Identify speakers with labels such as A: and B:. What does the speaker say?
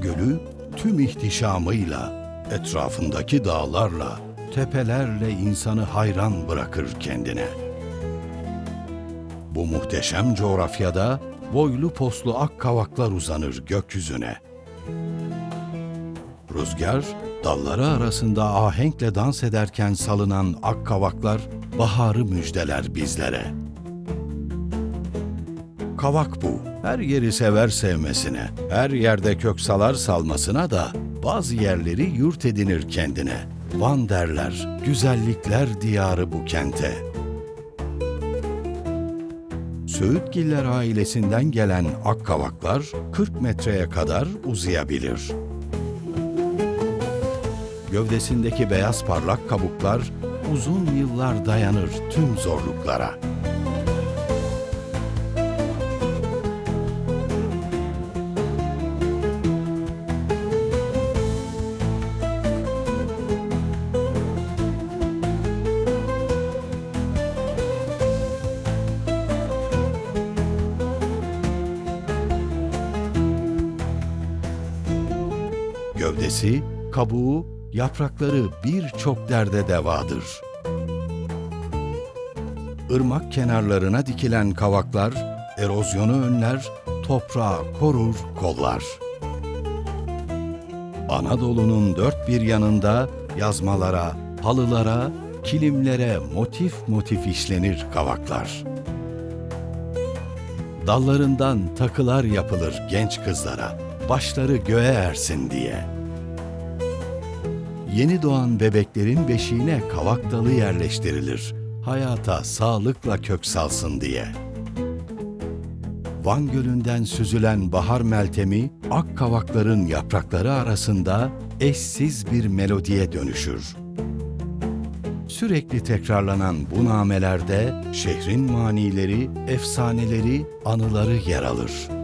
A: Gölü tüm ihtişamıyla, etrafındaki dağlarla, tepelerle insanı hayran bırakır kendine. Bu muhteşem coğrafyada boylu poslu ak kavaklar uzanır gökyüzüne. Rüzgar, dalları arasında ahenkle dans ederken salınan ak kavaklar baharı müjdeler bizlere. Kavak bu. Her yeri sever sevmesine, her yerde kök salar salmasına da bazı yerleri yurt edinir kendine. Van derler, güzellikler diyarı bu kente. Söğütgiller ailesinden gelen akkavaklar 40 metreye kadar uzayabilir. Gövdesindeki beyaz parlak kabuklar uzun yıllar dayanır tüm zorluklara. Gövdesi, kabuğu, yaprakları birçok derde devadır. Irmak kenarlarına dikilen kavaklar erozyonu önler, toprağı korur, kollar. Anadolu'nun dört bir yanında yazmalara, halılara, kilimlere motif motif işlenir kavaklar. Dallarından takılar yapılır genç kızlara, başları göğe ersin diye. Yeni doğan bebeklerin beşiğine kavak dalı yerleştirilir, hayata sağlıkla kök salsın diye. Van Gölü'nden süzülen bahar meltemi, ak kavakların yaprakları arasında eşsiz bir melodiye dönüşür. Sürekli tekrarlanan bu namelerde şehrin manileri, efsaneleri, anıları yer alır.